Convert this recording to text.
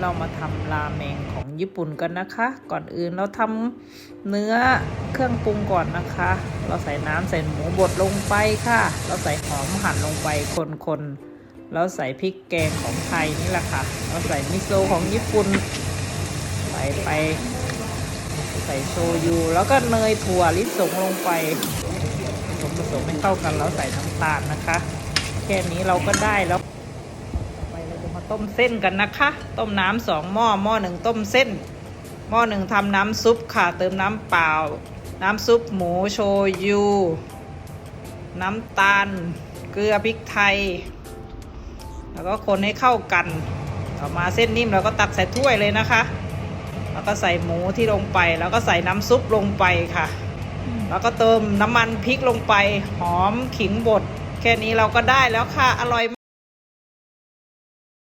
เรามาทำราเมงของญี่ปุ่นกันนะคะ ก่อนอื่นเราทำเนื้อเครื่องปรุงก่อนนะคะ เราใส่น้ำใส่หมูบดลงไปค่ะ เราใส่หอมหั่นลงไปคนๆแล้วใส่พริกแกงของไทยนี่แหละค่ะ เราใส่มิโซะของญี่ปุ่นใส่ไป ใส่โชยุ แล้วก็เนยถั่วลิสงลงไปผสมผสมให้เข้ากันแล้วใส่น้ำตาลนะคะ แค่นี้เราก็ได้แล้ว ต่อไปเราจะมา ต้มเส้นกันนะคะ ต้มน้ำสองหม้อหม้อหนึ่งต้มเส้น หม้อหนึ่งทำน้ำซุปค่ะ เติมน้ำเปล่า น้ำซุปหมูโชยุ น้ำตาล เกลือพริกไทย แล้วก็คนให้เข้ากัน ต่อมาเส้นนิ่มเราก็ตักใส่ถ้วยเลยนะคะ แล้วก็ใส่หมูที่ลงไป แล้วก็ใส่น้ำซุปลงไปค่ะ แล้วก็เติมน้ำมันพริกลงไป หอมขิงบด แค่นี้เราก็ได้แล้วค่ะ อร่อย